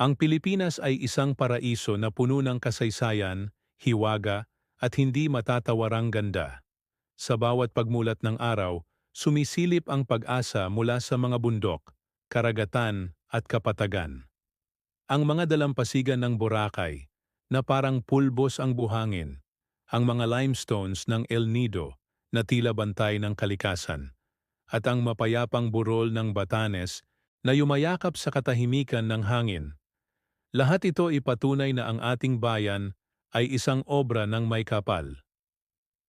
Ang Pilipinas ay isang paraiso na puno ng kasaysayan, hiwaga, at hindi matatawarang ganda. Sa bawat pagmulat ng araw, sumisilip ang pag-asa mula sa mga bundok, karagatan, at kapatagan. Ang mga dalampasigan ng Boracay, na parang pulbos ang buhangin, ang mga limestones ng El Nido, na tila bantay ng kalikasan, at ang mapayapang burol ng Batanes na yumayakap sa katahimikan ng hangin. Lahat ito ipatunay na ang ating bayan ay isang obra ng may kapal.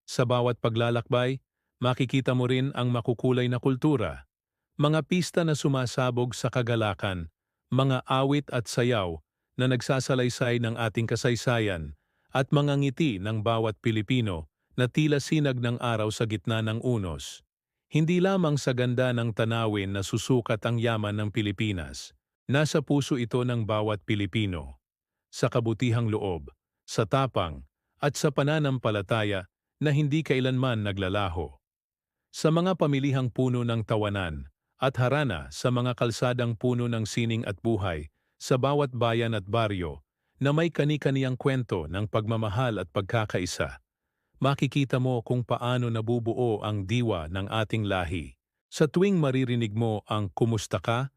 Sa bawat paglalakbay, makikita mo rin ang makukulay na kultura, mga pista na sumasabog sa kagalakan, mga awit at sayaw na nagsasalaysay ng ating kasaysayan, at mga ngiti ng bawat Pilipino na tila sinag ng araw sa gitna ng unos. Hindi lamang sa ganda ng tanawin na susukat ang yaman ng Pilipinas. Nasa puso ito ng bawat Pilipino. Sa kabutihang loob, sa tapang, at sa pananampalataya na hindi kailanman naglalaho. Sa mga pamilihang puno ng tawanan, at harana sa mga kalsadang puno ng sining at buhay, sa bawat bayan at baryo, na may kani-kaniyang kwento ng pagmamahal at pagkakaisa makikita mo kung paano nabubuo ang diwa ng ating lahi. Sa tuwing maririnig mo ang kumusta ka,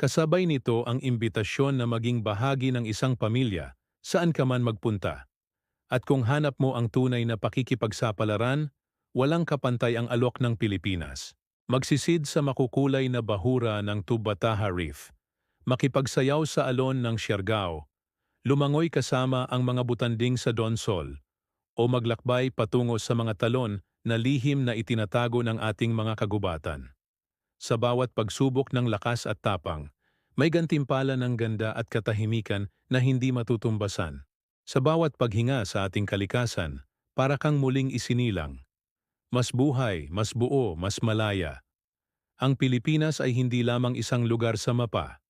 kasabay nito ang imbitasyon na maging bahagi ng isang pamilya saan ka man magpunta. At kung hanap mo ang tunay na pakikipagsapalaran, walang kapantay ang alok ng Pilipinas. Magsisid sa makukulay na bahura ng Tubataha Reef, makipagsayaw sa alon ng Siargao, lumangoy kasama ang mga butanding sa Donsol, o maglakbay patungo sa mga talon na lihim na itinatago ng ating mga kagubatan. Sa bawat pagsubok ng lakas at tapang, may gantimpala ng ganda at katahimikan na hindi matutumbasan. Sa bawat paghinga sa ating kalikasan, para kang muling isinilang. Mas buhay, mas buo, mas malaya. Ang Pilipinas ay hindi lamang isang lugar sa mapa.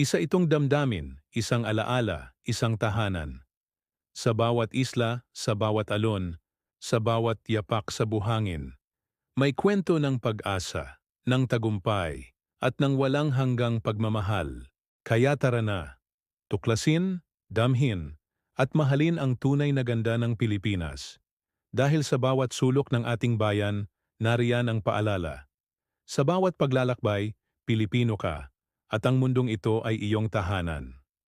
Isa itong damdamin, isang alaala, isang tahanan. Sa bawat isla, sa bawat alon, sa bawat yapak sa buhangin, may kwento ng pag-asa, ng tagumpay, at ng walang hanggang pagmamahal. Kaya tara na, tuklasin, damhin, at mahalin ang tunay na ganda ng Pilipinas. Dahil sa bawat sulok ng ating bayan, nariyan ang paalala. Sa bawat paglalakbay, Pilipino ka, at ang mundong ito ay iyong tahanan.